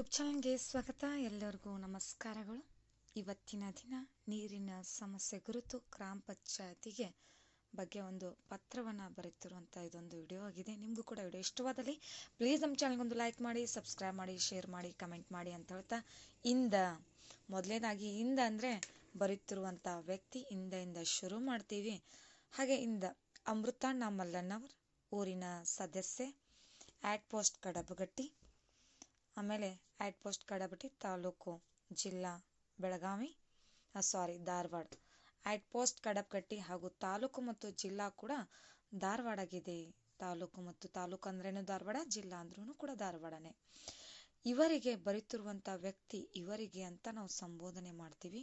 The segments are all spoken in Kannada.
ಯೂಟ್ಯೂಬ್ ಚಾನಲ್ಗೆ ಸ್ವಾಗತ. ಎಲ್ಲರಿಗೂ ನಮಸ್ಕಾರಗಳು. ಇವತ್ತಿನ ದಿನ ನೀರಿನ ಸಮಸ್ಯೆ ಕುರಿತು ಗ್ರಾಮ ಪಂಚಾಯತಿಗೆ ಬಗ್ಗೆ ಒಂದು ಪತ್ರವನ್ನು ಬರೆತಿರುವಂಥ ಇದೊಂದು ವಿಡಿಯೋ ಆಗಿದೆ. ನಿಮಗೂ ಕೂಡ ವಿಡಿಯೋ ಇಷ್ಟವಾದಲ್ಲಿ ಪ್ಲೀಸ್ ನಮ್ಮ ಚಾನಲ್ಗೊಂದು ಲೈಕ್ ಮಾಡಿ ಸಬ್ಸ್ಕ್ರೈಬ್ ಮಾಡಿ ಶೇರ್ ಮಾಡಿ ಕಮೆಂಟ್ ಮಾಡಿ ಅಂತ ಹೇಳ್ತಾ ಇಂದ ಮೊದಲನೇದಾಗಿ ಇಂದ ಅಂದರೆ ಬರೀತಿರುವಂಥ ವ್ಯಕ್ತಿ ಇಂದ ಇಂದ ಶುರು ಮಾಡ್ತೀವಿ. ಹಾಗೆ ಇಂದ ಅಮೃತ ನಮ್ಮಲ್ಲಣ್ಣವರ್ ಊರಿನ ಸದಸ್ಯೆ ಆ್ಯಡ್ ಪೋಸ್ಟ್ ಕಡಬಗಟ್ಟಿ ಆಮೇಲೆ ಆ್ಯಡ್ ಪೋಸ್ಟ್ ಕಡಬಟ್ಟಿ ತಾಲೂಕು, ಜಿಲ್ಲಾ, Belagavi sorry Dharwad. At post Kadabagatti ಹಾಗೂ ತಾಲೂಕು ಮತ್ತು ಜಿಲ್ಲಾ ಕೂಡ ಧಾರವಾಡಗಿದೆ. ತಾಲೂಕು ಮತ್ತು ತಾಲೂಕು ಅಂದ್ರೇನು ಧಾರವಾಡ, ಜಿಲ್ಲಾ ಅಂದ್ರೂ ಕೂಡ ಧಾರವಾಡನೇ. ಇವರಿಗೆ ಬರೀತಿರುವಂಥ ವ್ಯಕ್ತಿ ಇವರಿಗೆ ಅಂತ ನಾವು ಸಂಬೋಧನೆ ಮಾಡ್ತೀವಿ.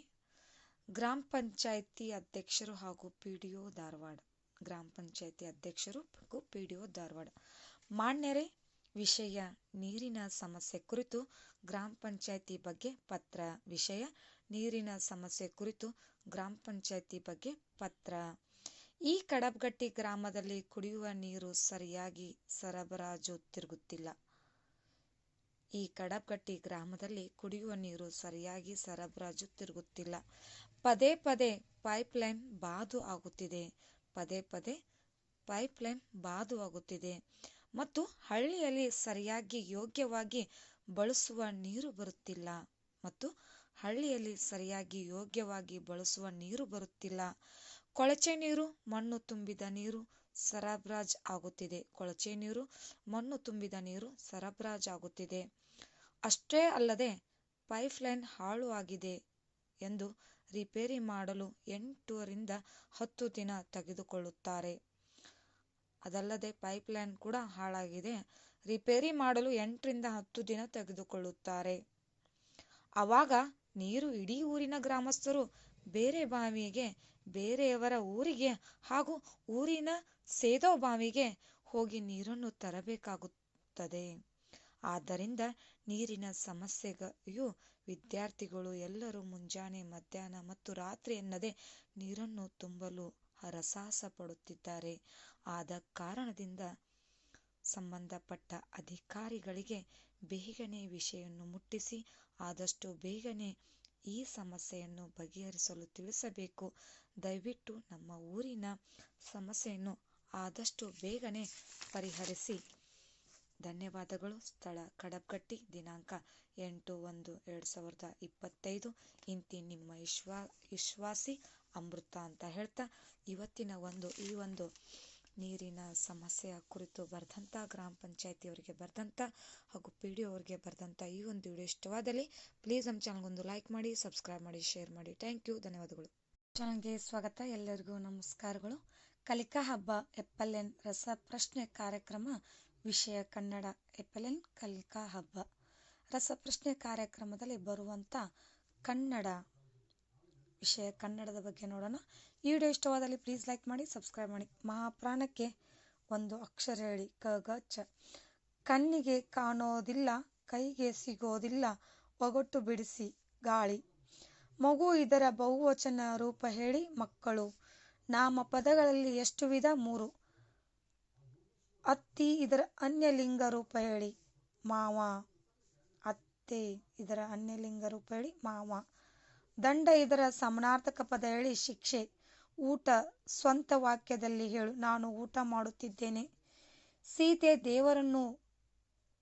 ಗ್ರಾಮ ಪಂಚಾಯಿತಿ ಅಧ್ಯಕ್ಷರು ಹಾಗೂ ಪಿ ಡಿ ಒ ಧಾರವಾಡ. ಗ್ರಾಮ ಪಂಚಾಯಿತಿ ಅಧ್ಯಕ್ಷರು ಹಾಗೂ ಪಿ ಡಿ ಒ ಧಾರವಾಡ. ಮಾನ್ಯರೇ ವಿಷಯ ನೀರಿನ ಸಮಸ್ಯೆ ಕುರಿತು ಗ್ರಾಮ ಪಂಚಾಯಿತಿ ಬಗ್ಗೆ ಪತ್ರ ವಿಷಯ ನೀರಿನ ಸಮಸ್ಯೆ ಕುರಿತು ಗ್ರಾಮ ಪಂಚಾಯಿತಿ ಬಗ್ಗೆ ಪತ್ರ. ಈ ಕಡಬಗಟ್ಟಿ ಗ್ರಾಮದಲ್ಲಿ ಕುಡಿಯುವ ನೀರು ಸರಿಯಾಗಿ ಸರಬರಾಜು ತಿರುಗುತ್ತಿಲ್ಲ. ಈ ಕಡಬಗಟ್ಟಿ ಗ್ರಾಮದಲ್ಲಿ ಕುಡಿಯುವ ನೀರು ಸರಿಯಾಗಿ ಸರಬರಾಜು ತಿರುಗುತ್ತಿಲ್ಲ. ಪದೇ ಪದೇ ಪೈಪ್ ಲೈನ್ ಬಾದು ಆಗುತ್ತಿದೆ. ಪದೇ ಪದೇ ಪೈಪ್ ಲೈನ್ ಬಾದು ಆಗುತ್ತಿದೆ. ಮತ್ತು ಹಳ್ಳಿಯಲ್ಲಿ ಸರಿಯಾಗಿ ಯೋಗ್ಯವಾಗಿ ಬಳಸುವ ನೀರು ಬರುತ್ತಿಲ್ಲ. ಮತ್ತು ಹಳ್ಳಿಯಲ್ಲಿ ಸರಿಯಾಗಿ ಯೋಗ್ಯವಾಗಿ ಬಳಸುವ ನೀರು ಬರುತ್ತಿಲ್ಲ. ಕೊಳಚೆ ನೀರು, ಮಣ್ಣು ತುಂಬಿದ ನೀರು ಸರಬರಾಜ್ ಆಗುತ್ತಿದೆ. ಕೊಳಚೆ ನೀರು, ಮಣ್ಣು ತುಂಬಿದ ನೀರು ಸರಬರಾಜ್ ಆಗುತ್ತಿದೆ. ಅಷ್ಟೇ ಅಲ್ಲದೆ ಪೈಪ್ ಲೈನ್ ಹಾಳು ಆಗಿದೆ ಎಂದು ರಿಪೇರಿ ಮಾಡಲು ಎಂಟರಿಂದ ಹತ್ತು ದಿನ ತೆಗೆದುಕೊಳ್ಳುತ್ತಾರೆ. ಅದಲ್ಲದೆ ಪೈಪ್ ಲೈನ್ ಕೂಡ ಹಾಳಾಗಿದೆ. ರಿಪೇರಿ ಮಾಡಲು ಎಂಟರಿಂದ ಹತ್ತು ದಿನ ತೆಗೆದುಕೊಳ್ಳುತ್ತಾರೆ. ಆವಾಗ ನೀರು ಇಡೀ ಊರಿನ ಗ್ರಾಮಸ್ಥರು ಬೇರೆ ಬಾವಿಗೆ, ಬೇರೆಯವರ ಊರಿಗೆ ಹಾಗೂ ಊರಿನ ಸೇದೋ ಬಾವಿಗೆ ಹೋಗಿ ನೀರನ್ನು ತರಬೇಕಾಗುತ್ತದೆ. ಆದ್ದರಿಂದ ನೀರಿನ ಸಮಸ್ಯೆಯು ವಿದ್ಯಾರ್ಥಿಗಳು ಎಲ್ಲರೂ ಮುಂಜಾನೆ ಮಧ್ಯಾಹ್ನ ಮತ್ತು ರಾತ್ರಿ ಎನ್ನದೆ ನೀರನ್ನು ತುಂಬಲು ಹರಸಾಹಸ ಪಡುತ್ತಿದ್ದಾರೆ ಆದ ಕಾರಣದಿಂದ ಸಂಬಂಧಪಟ್ಟ ಅಧಿಕಾರಿಗಳಿಗೆ ಬೇಗನೆ ವಿಷಯವನ್ನು ಮುಟ್ಟಿಸಿ, ಆದಷ್ಟು ಬೇಗನೆ ಈ ಸಮಸ್ಯೆಯನ್ನು ಬಗೆಹರಿಸಲು ತಿಳಿಸಬೇಕು. ದಯವಿಟ್ಟು ನಮ್ಮ ಊರಿನ ಸಮಸ್ಯೆಯನ್ನು ಆದಷ್ಟು ಬೇಗನೆ ಪರಿಹರಿಸಿ. ಧನ್ಯವಾದಗಳು. ಸ್ಥಳ ಕಡಬಗಟ್ಟಿ ದಿನಾಂಕ ಎಂಟು ಒಂದು ಎರಡು ಸಾವಿರದ ಇಪ್ಪತ್ತೈದು. ಇಂತಿ ನಿಮ್ಮ ವಿಶ್ವಾ, ವಿಶ್ವಾಸಿ ಅಮೃತ ಅಂತ ಹೇಳ್ತಾ, ಇವತ್ತಿನ ಒಂದು ಈ ಒಂದು ನೀರಿನ ಸಮಸ್ಯೆಯ ಕುರಿತು ಬರೆದಂಥ ಗ್ರಾಮ ಪಂಚಾಯತಿಯವರಿಗೆ ಬರೆದಂಥ ಹಾಗೂ ಪಿ ಡಿ ಅವರಿಗೆ ಬರೆದಂಥ ಈ ಒಂದು ವಿಡಿಯೋ ಇಷ್ಟವಾದಲ್ಲಿ ಪ್ಲೀಸ್ ನಮ್ಮ ಚಾನಲ್ಗೊಂದು ಲೈಕ್ ಮಾಡಿ ಸಬ್ಸ್ಕ್ರೈಬ್ ಮಾಡಿ ಶೇರ್ ಮಾಡಿ. ಥ್ಯಾಂಕ್ ಯು ಧನ್ಯವಾದಗಳು. ಚಾನಲ್ಗೆ ಸ್ವಾಗತ. ಎಲ್ಲರಿಗೂ ನಮಸ್ಕಾರಗಳು. ಕಲಿಕಾ ಹಬ್ಬ, ಎಪ್ಪಲೆನ್ ರಸ ಪ್ರಶ್ನೆ ಕಾರ್ಯಕ್ರಮ, ವಿಷಯ ಕನ್ನಡ, ಎಪ್ಪಲೆನ್ ಕಲಿಕಾ ಹಬ್ಬ. ರಸಪ್ರಶ್ನೆ ಕಾರ್ಯಕ್ರಮದಲ್ಲಿ ಬರುವಂಥ ಕನ್ನಡ ವಿಷಯ ಕನ್ನಡದ ಬಗ್ಗೆ ನೋಡೋಣ. ಈ ವಿಡಿಯೋ ಇಷ್ಟವಾದಲ್ಲಿ ಪ್ಲೀಸ್ ಲೈಕ್ ಮಾಡಿ ಸಬ್ಸ್ಕ್ರೈಬ್ ಮಾಡಿ. ಮಹಾಪ್ರಾಣಕ್ಕೆ ಒಂದು ಅಕ್ಷರ ಹೇಳಿ. ಕ, ಗ, ಚ. ಕಣ್ಣಿಗೆ ಕಾಣೋದಿಲ್ಲ, ಕೈಗೆ ಸಿಗೋದಿಲ್ಲ ಒಗಟ್ಟು ಬಿಡಿಸಿ, ಗಾಳಿ. ಮಗು ಇದರ ಬಹುವಚನ ರೂಪ ಹೇಳಿ, ಮಕ್ಕಳು. ನಾಮ ಪದಗಳಲ್ಲಿ ಎಷ್ಟು ವಿಧ? ಮೂರು. ಅತ್ತಿ ಇದರ ಅನ್ಯಲಿಂಗ ರೂಪ ಹೇಳಿ, ಮಾವ. ಅತ್ತೆ ಇದರ ಅನ್ಯಲಿಂಗ ರೂಪ ಹೇಳಿ, ಮಾವ. ದಂಡ ಇದರ ಸಮನಾರ್ಥಕ ಪದ ಹೇಳಿ ಶಿಕ್ಷೆ. ಊಟ ಸ್ವಂತ ವಾಕ್ಯದಲ್ಲಿ ಹೇಳು, ನಾನು ಊಟ ಮಾಡುತ್ತಿದ್ದೇನೆ. ಸೀತೆ ದೇವರನ್ನು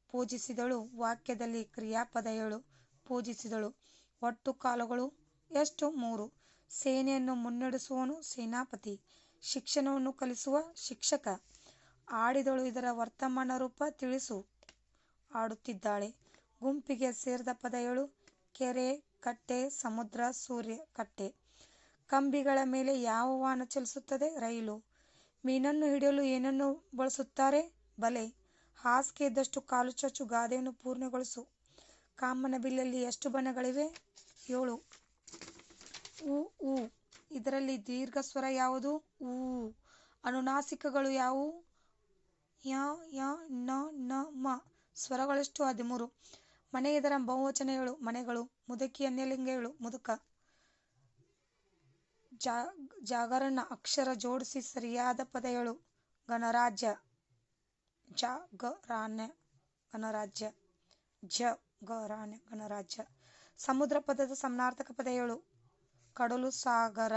ಪೂಜಿಸಿದಳು, ವಾಕ್ಯದಲ್ಲಿ ಕ್ರಿಯಾಪದ ಹೇಳು, ಪೂಜಿಸಿದಳು. ಒಟ್ಟು ಕಾಲುಗಳು ಎಷ್ಟು? ಮೂರು. ಸೇನೆಯನ್ನು ಮುನ್ನಡೆಸುವನು ಸೇನಾಪತಿ, ಶಿಕ್ಷಣವನ್ನು ಕಲಿಸುವ ಶಿಕ್ಷಕ. ಆಡಿದಳು ಇದರ ವರ್ತಮಾನ ರೂಪ ತಿಳಿಸು. ಆಡುತ್ತಿದ್ದಾಳೆ. ಗುಂಪಿಗೆ ಸೇರಿದ ಪದ ಹೇಳು, ಕೆರೆ ಕಟ್ಟೆ, ಸಮುದ್ರ, ಸೂರ್ಯ ಕಟ್ಟೆ. ಕಂಬಿಗಳ ಮೇಲೆ ಯಾವ ವಾಹನ ಚಲಿಸುತ್ತದೆ? ರೈಲು. ಮೀನನ್ನು ಹಿಡಿಯಲು ಏನನ್ನು ಬಳಸುತ್ತಾರೆ? ಬಲೆ. ಹಾಸಿಗೆ ಇದ್ದಷ್ಟು ಕಾಲು ಚಚ್ಚು, ಗಾದೆಯನ್ನು ಪೂರ್ಣಗೊಳಿಸು. ಕಾಮನ ಬಿಲ್ಲಲ್ಲಿ ಎಷ್ಟು ಬಣ್ಣಗಳಿವೆ ಏಳು. ಉ ಉ. ಇದರಲ್ಲಿ ದೀರ್ಘ ಸ್ವರ ಯಾವುದು? ಊ ಅನುನಾಸಿಕಗಳು ಯಾವುವು? ಯ ಯ, ನ ನ, ಮ. ಸ್ವರಗಳೆಷ್ಟು? ಹದಿಮೂರು. ಮನೆ ಇದರ ಬಹುವಚನ ಹೇಳು ಮನೆಗಳು ಮುದುಕಿ ಅನ್ಯಲಿಂಗಗಳು ಮುದುಕ. ಜಾಗರಣ, ಅಕ್ಷರ ಜೋಡಿಸಿ ಸರಿಯಾದ ಪದಗಳು. ಗಣರಾಜ್ಯ. ಜ ಗ ರಾನ್ಯ ಗಣರಾಜ್ಯ. ಜ ಗರಾನ ಗಣರಾಜ್ಯ. ಸಮುದ್ರ ಪದದ ಸಮನಾರ್ಥಕ ಪದಗಳು. ಕಡಲು ಸಾಗರ.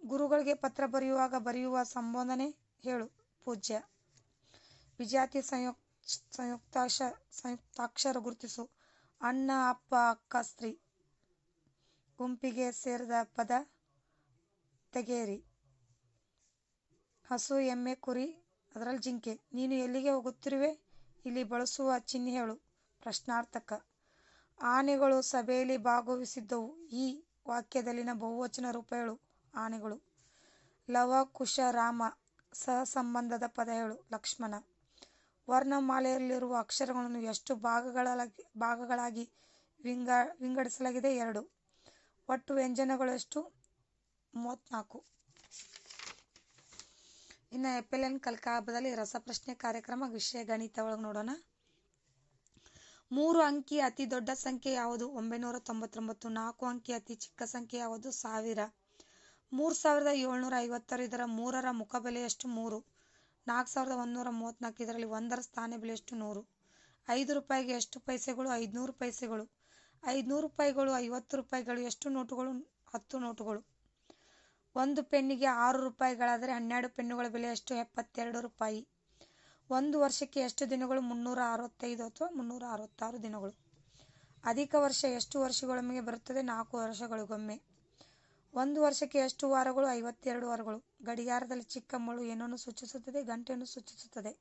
ಗುರುಗಳಿಗೆ ಪತ್ರ ಬರೆಯುವಾಗ ಬರೆಯುವ ಸಂಬೋಧನೆ ಹೇಳು. ಪೂಜ್ಯ. ವಿಜಾತಿ ಸಂಯುಕ್ ಸಂಯುಕ್ತಾಕ್ಷ ಸಂಯುಕ್ತಾಕ್ಷರ ಗುರುತಿಸು. ಅಣ್ಣ, ಅಪ್ಪ, ಅಕ್ಕ, ಸ್ತ್ರೀ. ಗುಂಪಿಗೆ ಸೇರಿದ ಪದ ತೆಗೆಯಿರಿ. ಹಸು, ಎಮ್ಮೆ, ಕುರಿ, ಅದರಲ್ಲಿ ಜಿಂಕೆ. ನೀನು ಎಲ್ಲಿಗೆ ಹೋಗುತ್ತಿರುವೆ? ಇಲ್ಲಿ ಬಳಸುವ ಚಿಹ್ನೆ ಹೇಳು. ಪ್ರಶ್ನಾರ್ಥಕ. ಆನೆಗಳು ಸಭೆಯಲ್ಲಿ ಭಾಗವಹಿಸಿದ್ದವು. ಈ ವಾಕ್ಯದಲ್ಲಿನ ಬಹುವಚನ ರೂಪ ಹೇಳು. ಆನೆಗಳು. ಲವ ಕುಶ ರಾಮ ಸಹಸಂಬಂಧದ ಪದ ಹೇಳು. ಲಕ್ಷ್ಮಣ. ವರ್ಣಮಾಲೆಯಲ್ಲಿರುವ ಅಕ್ಷರಗಳನ್ನು ಎಷ್ಟು ಭಾಗಗಳಾಗಿ ಭಾಗಗಳಾಗಿ ವಿಂಗ ವಿಂಗಡಿಸಲಾಗಿದೆ? ಎರಡು. ಒಟ್ಟು ವ್ಯಂಜನಗಳು ಎಷ್ಟು? ಮೂವತ್ತ್ನಾಲ್ಕು. ಇನ್ನು ಎಫ್ ಎನ್ ಕಲಿಕಾ ಹಬ್ಬದಲ್ಲಿ ರಸಪ್ರಶ್ನೆ ಕಾರ್ಯಕ್ರಮ, ವಿಷಯ ಗಣಿತ ಒಳಗೆ ನೋಡೋಣ. ಮೂರು ಅಂಕಿ ಅತಿ ದೊಡ್ಡ ಸಂಖ್ಯೆ ಯಾವುದು? ಒಂಬೈನೂರ ತೊಂಬತ್ತೊಂಬತ್ತು ನಾಲ್ಕು ಅಂಕಿ ಅತಿ ಚಿಕ್ಕ ಸಂಖ್ಯೆ ಯಾವುದು? ಸಾವಿರ. ಮೂರು ಸಾವಿರದ ಏಳ್ನೂರ ಐವತ್ತರ ಇದರ ಮೂರರ ಮುಖಬೆಲೆಯಷ್ಟು ಮೂರು. ನಾಲ್ಕು ಸಾವಿರದ ಒಂದುನೂರ ಮೂವತ್ತ್ನಾಲ್ಕು ಇದರಲ್ಲಿ ಒಂದರ ಸ್ಥಾನ ಬೆಲೆ ಎಷ್ಟು ನೂರು. ಐದು ರೂಪಾಯಿಗೆ ಎಷ್ಟು ಪೈಸೆಗಳು? ಐದುನೂರು ಪೈಸೆಗಳು. ಐದುನೂರು ರೂಪಾಯಿಗಳು, ಐವತ್ತು ರೂಪಾಯಿಗಳು, ಎಷ್ಟು ನೋಟುಗಳು? ಹತ್ತು ನೋಟುಗಳು. ಒಂದು ಪೆನ್ನಿಗೆ ಆರು ರೂಪಾಯಿಗಳಾದರೆ ಹನ್ನೆರಡು ಪೆನ್ನುಗಳ ಬೆಲೆ ಎಷ್ಟು ಎಪ್ಪತ್ತೆರಡು ರೂಪಾಯಿ. ಒಂದು ವರ್ಷಕ್ಕೆ ಎಷ್ಟು ದಿನಗಳು? ಮುನ್ನೂರ ಅರವತ್ತೈದು ಅಥವಾ ಮುನ್ನೂರ ಅರವತ್ತಾರು ದಿನಗಳು. ಅಧಿಕ ವರ್ಷ ಎಷ್ಟು ವರ್ಷಗಳೊಮ್ಮೆಗೆ ಬರುತ್ತದೆ? ನಾಲ್ಕು ವರ್ಷಗಳಿಗೊಮ್ಮೆ. ಒಂದು ವರ್ಷಕ್ಕೆ ಎಷ್ಟು ವಾರಗಳು? ಐವತ್ತೆರಡು ವಾರಗಳು. ಗಡಿಯಾರದಲ್ಲಿ ಚಿಕ್ಕ ಮುಳ್ಳು ಏನನ್ನು ಸೂಚಿಸುತ್ತದೆ, ಗಂಟೆಯನ್ನು ಸೂಚಿಸುತ್ತದೆ.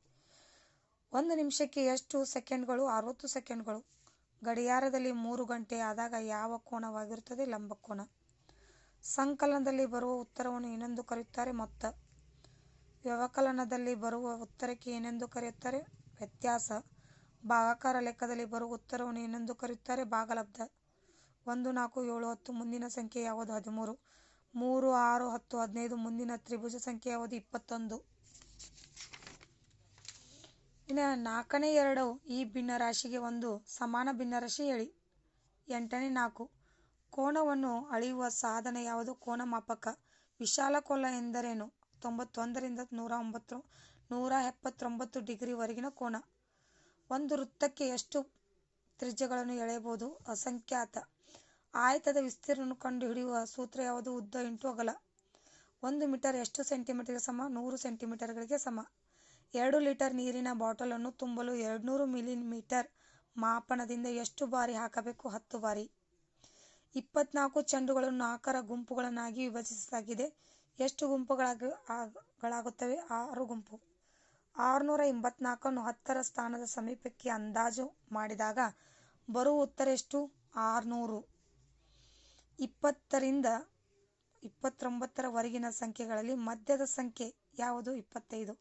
ಒಂದು ನಿಮಿಷಕ್ಕೆ ಎಷ್ಟು ಸೆಕೆಂಡ್ಗಳು? ಅರವತ್ತು ಸೆಕೆಂಡ್ಗಳು. ಗಡಿಯಾರದಲ್ಲಿ ಮೂರು ಗಂಟೆ ಆದಾಗ ಯಾವ ಕೋನವಾಗಿರುತ್ತದೆ? ಲಂಬಕೋನ ಸಂಕಲನದಲ್ಲಿ ಬರುವ ಉತ್ತರವನ್ನು ಏನೆಂದು ಕರೆಯುತ್ತಾರೆ? ಮೊತ್ತ. ವ್ಯವಕಲನದಲ್ಲಿ ಬರುವ ಉತ್ತರಕ್ಕೆ ಏನೆಂದು ಕರೆಯುತ್ತಾರೆ? ವ್ಯತ್ಯಾಸ. ಭಾಗಾಕಾರ ಲೆಕ್ಕದಲ್ಲಿ ಬರುವ ಉತ್ತರವನ್ನು ಏನೆಂದು ಕರೆಯುತ್ತಾರೆ? ಭಾಗಲಬ್ಧ. ಒಂದು, ನಾಲ್ಕು, ಏಳು, ಹತ್ತು, ಮುಂದಿನ ಸಂಖ್ಯೆ ಯಾವುದು? ಹದಿಮೂರು. ಮೂರು, ಆರು, ಹತ್ತು, ಹದಿನೈದು, ಮುಂದಿನ ತ್ರಿಭುಜ ಸಂಖ್ಯೆ ಅವಧಿ ಇಪ್ಪತ್ತೊಂದು. ಇನ್ನು ನಾಲ್ಕನೇ ಎರಡು ಈ ಭಿನ್ನರಾಶಿಗೆ ಒಂದು ಸಮಾನ ಭಿನ್ನರಾಶಿ ಹೇಳಿ. ಎಂಟನೇ ನಾಲ್ಕು ಕೋಣವನ್ನು ಅಳೆಯುವ ಸಾಧನ ಯಾವುದು? ಕೋನ ಮಾಪಕ. ವಿಶಾಲ ಕೋಲ ಎಂದರೇನು? ತೊಂಬತ್ತೊಂದರಿಂದ ನೂರ ಒಂಬತ್ತು, ನೂರ ಎಪ್ಪತ್ತೊಂಬತ್ತು ಡಿಗ್ರಿವರೆಗಿನ ಕೋನ. ಒಂದು ವೃತ್ತಕ್ಕೆ ಎಷ್ಟು ತ್ರಿಜ್ಯಗಳನ್ನು ಎಳೆಯಬಹುದು? ಅಸಂಖ್ಯಾತ. ಆಯತದ ವಿಸ್ತೀರ್ಣವನ್ನು ಕಂಡುಹಿಡಿಯುವ ಸೂತ್ರ ಯಾವುದು? ಉದ್ದ ಇಂಟು ಅಗಲ. ಒಂದು ಮೀಟರ್ ಎಷ್ಟು ಸೆಂಟಿಮೀಟರ್ಗೆ ಸಮ? ನೂರು ಸೆಂಟಿಮೀಟರ್ಗಳಿಗೆ ಸಮ. ಎರಡು ಲೀಟರ್ ನೀರಿನ ಬಾಟಲನ್ನು ತುಂಬಲು ಎರಡುನೂರು ಮಿಲಿಮೀಟರ್ ಮಾಪನದಿಂದ ಎಷ್ಟು ಬಾರಿ ಹಾಕಬೇಕು? ಹತ್ತು ಬಾರಿ. ಇಪ್ಪತ್ನಾಲ್ಕು ಚೆಂಡುಗಳನ್ನು ನಾಲ್ಕರ ಗುಂಪುಗಳನ್ನಾಗಿ ವಿಭಜಿಸಲಾಗಿದೆ. ಎಷ್ಟು ಗುಂಪುಗಳಾಗಿ, ಗಳಾಗುತ್ತವೆ? ಆರು ಗುಂಪು. ಆರುನೂರ ಎಂಬತ್ನಾಲ್ಕನ್ನು ಹತ್ತರ ಸ್ಥಾನದ ಸಮೀಪಕ್ಕೆ ಅಂದಾಜು ಮಾಡಿದಾಗ ಬರುವ ಉತ್ತರ ಎಷ್ಟು? ಆರುನೂರು. ಇಪ್ಪತ್ತರಿಂದ ಇಪ್ಪತ್ತೊಂಬತ್ತರವರೆಗಿನ ಸಂಖ್ಯೆಗಳಲ್ಲಿ ಮಧ್ಯದ ಸಂಖ್ಯೆ ಯಾವುದು? ಇಪ್ಪತ್ತೈದು.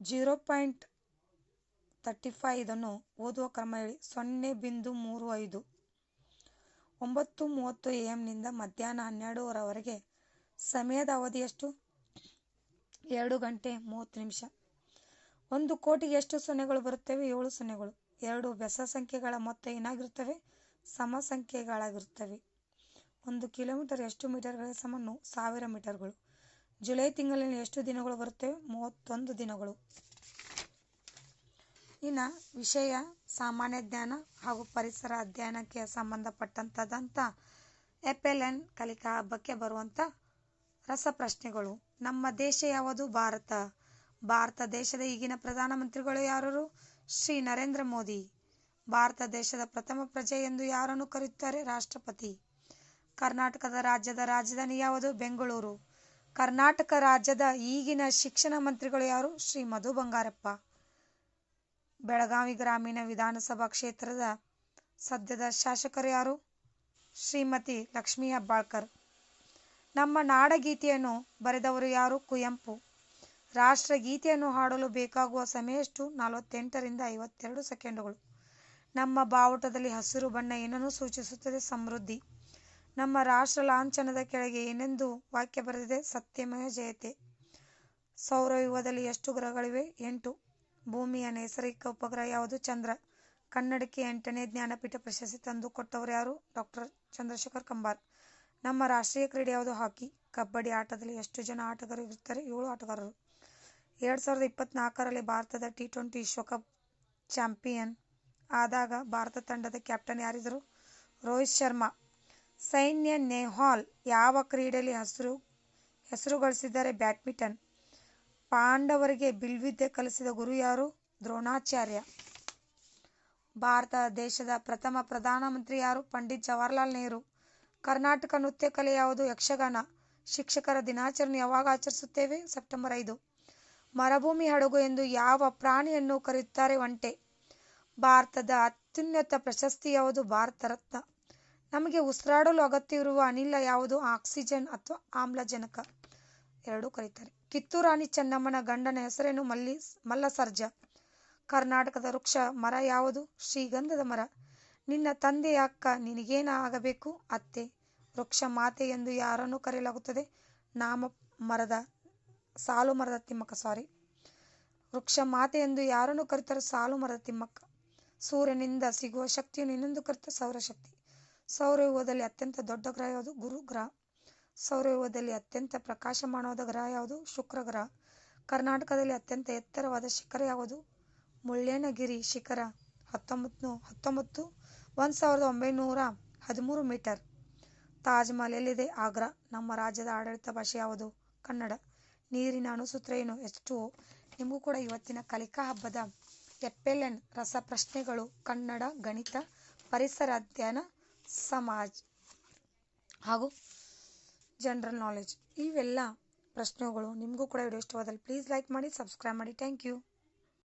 ಜೀರೋ ಪಾಯಿಂಟ್ ತರ್ಟಿ ಫೈವ್ ಇದನ್ನು ಓದುವ ಕ್ರಮ ಹೇಳಿ. ಸೊನ್ನೆ ಬಿಂದು ಮೂರು ಐದು. ಒಂಬತ್ತು ಮೂವತ್ತು ಎ ಎಮ್ನಿಂದ ಮಧ್ಯಾಹ್ನ ಹನ್ನೆರಡುವರೆವರೆಗೆ ಸಮಯದ ಅವಧಿ ಎಷ್ಟು? ಎರಡು ಗಂಟೆ ಮೂವತ್ತು ನಿಮಿಷ. ಒಂದು ಕೋಟಿಗೆ ಎಷ್ಟು ಸೊನ್ನೆಗಳು ಬರುತ್ತವೆ? ಏಳು ಸೊನ್ನೆಗಳು. ಎರಡು ಬೆಸ ಸಂಖ್ಯೆಗಳ ಮೊತ್ತ ಏನಾಗಿರುತ್ತವೆ? ಸಮ ಸಂಖ್ಯೆಗಳಾಗಿರುತ್ತವೆ ಒಂದು ಕಿಲೋಮೀಟರ್ ಎಷ್ಟು ಮೀಟರ್ಗಳಿಗೆ ಸಮ? ಸಾವಿರ ಮೀಟರ್ಗಳು. ಜುಲೈ ತಿಂಗಳಲ್ಲಿ ಎಷ್ಟು ದಿನಗಳು ಬರುತ್ತವೆ ಮೂವತ್ತೊಂದು ದಿನಗಳು. ಇನ್ನು ವಿಷಯ, ಸಾಮಾನ್ಯ ಜ್ಞಾನ ಹಾಗೂ ಪರಿಸರ ಅಧ್ಯಯನಕ್ಕೆ ಸಂಬಂಧಪಟ್ಟಂಥದ್ದಂಥ ಎಫ್ ಎಲ್ ಎನ್ ಕಲಿಕಾ ಹಬ್ಬಕ್ಕೆ ಬರುವಂಥ ರಸಪ್ರಶ್ನೆಗಳು. ನಮ್ಮ ದೇಶ ಯಾವುದು? ಭಾರತ. ಭಾರತ ದೇಶದ ಈಗಿನ ಪ್ರಧಾನಮಂತ್ರಿಗಳು ಯಾರು ಶ್ರೀ ನರೇಂದ್ರ ಮೋದಿ. ಭಾರತ ದೇಶದ ಪ್ರಥಮ ಪ್ರಜೆ ಎಂದು ಯಾರನ್ನು ಕರೆಯುತ್ತಾರೆ? ರಾಷ್ಟ್ರಪತಿ. ಕರ್ನಾಟಕದ ರಾಜ್ಯದ ರಾಜಧಾನಿ ಯಾವುದು? ಬೆಂಗಳೂರು. ಕರ್ನಾಟಕ ರಾಜ್ಯದ ಈಗಿನ ಶಿಕ್ಷಣ ಮಂತ್ರಿಗಳು ಯಾರು? ಶ್ರೀ ಮಧು ಬಂಗಾರಪ್ಪ. ಬೆಳಗಾವಿ ಗ್ರಾಮೀಣ ವಿಧಾನಸಭಾ ಕ್ಷೇತ್ರದ ಸದ್ಯದ ಶಾಸಕರು ಯಾರು? ಶ್ರೀಮತಿ ಲಕ್ಷ್ಮೀ ಹೆಬ್ಬಾಳ್ಕರ್. ನಮ್ಮ ನಾಡಗೀತೆಯನ್ನು ಬರೆದವರು ಯಾರು? ಕುವೆಂಪು. ರಾಷ್ಟ್ರಗೀತೆಯನ್ನು ಹಾಡಲು ಬೇಕಾಗುವ ಸಮಯ ಎಷ್ಟು? ನಲವತ್ತೆಂಟರಿಂದ ಐವತ್ತೆರಡು ಸೆಕೆಂಡುಗಳು. ನಮ್ಮ ಬಾವುಟದಲ್ಲಿ ಹಸಿರು ಬಣ್ಣ ಏನನ್ನು ಸೂಚಿಸುತ್ತದೆ? ಸಮೃದ್ಧಿ. ನಮ್ಮ ರಾಷ್ಟ್ರ ಲಾಂಛನದ ಕೆಳಗೆ ಏನೆಂದು ವಾಕ್ಯ ಬರೆದಿದೆ? ಸತ್ಯಮಯ ಜಯತೆ. ಸೌರವ್ಯೂಹದಲ್ಲಿ ಎಷ್ಟು ಗ್ರಹಗಳಿವೆ? ಎಂಟು. ಭೂಮಿಯ ನೈಸರ್ಗಿಕ ಉಪಗ್ರಹ ಯಾವುದು? ಚಂದ್ರ. ಕನ್ನಡಕ್ಕೆ ಎಂಟನೇ ಜ್ಞಾನಪೀಠ ಪ್ರಶಸ್ತಿ ತಂದು ಕೊಟ್ಟವರು ಯಾರು? ಡಾಕ್ಟರ್ ಚಂದ್ರಶೇಖರ್ ಕಂಬಾರ್. ನಮ್ಮ ರಾಷ್ಟ್ರೀಯ ಕ್ರೀಡೆ ಯಾವುದು? ಹಾಕಿ. ಕಬಡ್ಡಿ ಆಟದಲ್ಲಿ ಎಷ್ಟು ಜನ ಆಟಗಾರರು ಇರುತ್ತಾರೆ? ಏಳು ಆಟಗಾರರು. ಎರಡು ಸಾವಿರದ ಇಪ್ಪತ್ನಾಲ್ಕರಲ್ಲಿ ಭಾರತದ ಟಿ ಟ್ವೆಂಟಿ ವಿಶ್ವಕಪ್ ಚಾಂಪಿಯನ್ ಆದಾಗ ಭಾರತ ತಂಡದ ಕ್ಯಾಪ್ಟನ್ ಯಾರಿದ್ದರು? ರೋಹಿತ್ ಶರ್ಮಾ. ಸೈನ್ಯ ನೆಹ್ವಾಲ್ ಯಾವ ಕ್ರೀಡೆಯಲ್ಲಿ ಹೆಸರು ಹೆಸರು ಗಳಿಸಿದ್ದಾರೆ ಬ್ಯಾಡ್ಮಿಂಟನ್? ಪಾಂಡವರಿಗೆ ಬಿಲ್ವಿದ್ಯೆ ಕಲಿಸಿದ ಗುರು ಯಾರು? ದ್ರೋಣಾಚಾರ್ಯ. ಭಾರತ ದೇಶದ ಪ್ರಥಮ ಪ್ರಧಾನಮಂತ್ರಿ ಯಾರು? ಪಂಡಿತ್ ಜವಾಹರ್ಲಾಲ್ ನೆಹರು. ಕರ್ನಾಟಕ ನೃತ್ಯ ಕಲೆ ಯಾವುದು? ಯಕ್ಷಗಾನ. ಶಿಕ್ಷಕರ ದಿನಾಚರಣೆ ಯಾವಾಗ ಆಚರಿಸುತ್ತೇವೆ? ಸೆಪ್ಟೆಂಬರ್ ಐದು. ಮರಭೂಮಿ ಹಡಗು ಎಂದು ಯಾವ ಪ್ರಾಣಿಯನ್ನು ಕರೆಯುತ್ತಾರೆ ಒಂಟೆ? ಭಾರತದ ಅತ್ಯುನ್ನತ ಪ್ರಶಸ್ತಿ ಯಾವುದು? ಭಾರತ ರತ್ನ ನಮಗೆ ಉಸಿರಾಡಲು ಅಗತ್ಯವಿರುವ ಅನಿಲ ಯಾವುದು? ಆಕ್ಸಿಜನ್ ಅಥವಾ ಆಮ್ಲಜನಕ. ಎರಡೂ ಕರೀತಾರೆ. ಕಿತ್ತೂರು ರಾಣಿ ಚೆನ್ನಮ್ಮನ ಗಂಡನ ಹೆಸರೇನು? ಮಲ್ಲಿ, ಮಲ್ಲಸರ್ಜ. ಕರ್ನಾಟಕದ ವೃಕ್ಷ, ಮರ ಯಾವುದು? ಶ್ರೀಗಂಧದ ಮರ. ನಿನ್ನ ತಂದೆಯ ಅಕ್ಕ ನಿನಗೇನ ಆಗಬೇಕು ಅತ್ತೆ. ವೃಕ್ಷ ಮಾತೆ ಎಂದು ಯಾರನ್ನು ಕರೆಯಲಾಗುತ್ತದೆ? ನಾಮ ಮರದ, ಸಾಲು ಮರದ ತಿಮ್ಮಕ್ಕ ಸಾರಿ ವೃಕ್ಷ ಮಾತೆ ಎಂದು ಯಾರನ್ನು ಕರೀತಾರೆ? ಸಾಲು ಮರದ ತಿಮ್ಮಕ್ಕ. ಸೂರ್ಯನಿಂದ ಸಿಗುವ ಶಕ್ತಿಯನ್ನು ಇನ್ನೊಂದು ಕರೆತ ಸೌರಶಕ್ತಿ ಸೌರವ್ಯೂಹದಲ್ಲಿ ಅತ್ಯಂತ ದೊಡ್ಡ ಗ್ರಹ ಯಾವುದು? ಗುರು ಗ್ರಹ. ಸೌರವ್ಯೂಹದಲ್ಲಿ ಅತ್ಯಂತ ಪ್ರಕಾಶಮಾನವಾದ ಗ್ರಹ ಯಾವುದು? ಶುಕ್ರ ಗ್ರಹ. ಕರ್ನಾಟಕದಲ್ಲಿ ಅತ್ಯಂತ ಎತ್ತರವಾದ ಶಿಖರ ಯಾವುದು? ಮುಳ್ಳೇನಗಿರಿ ಶಿಖರ. ಹತ್ತೊಂಬತ್ತು ಹತ್ತೊಂಬತ್ತು, ಒಂದು ಸಾವಿರದ ಒಂಬೈನೂರ ಹದಿಮೂರು ಮೀಟರ್. ತಾಜ್ಮಹಲ್ ಎಲ್ಲಿದೆ? ಆಗ್ರಾ. ನಮ್ಮ ರಾಜ್ಯದ ಆಡಳಿತ ಭಾಷೆ ಯಾವುದು? ಕನ್ನಡ. ನೀರಿನ ಅಣುಸೂತ್ರ ಏನು? ಎಷ್ಟು ನಿಮಗೂ ಕೂಡ ಇವತ್ತಿನ ಕಲಿಕಾ ಹಬ್ಬದ ಎನ್ ರಸಪ್ರಶ್ನೆಗಳು, ಕನ್ನಡ ಗಣಿತ, ಪರಿಸರ ಅಧ್ಯಯನ, ಸಮಾಜ ಹಾಗೂ ಜನರಲ್ ನಾಲೆಜ್ ಇವೆಲ್ಲ ಪ್ರಶ್ನೆಗಳು. ನಿಮಗೂ ಕೂಡ ವಿಡಿಯೋ ಇಷ್ಟವಾದಲ್ಲಿ ಪ್ಲೀಸ್ ಲೈಕ್ ಮಾಡಿ ಸಬ್ಸ್ಕ್ರೈಬ್ ಮಾಡಿ. Thank you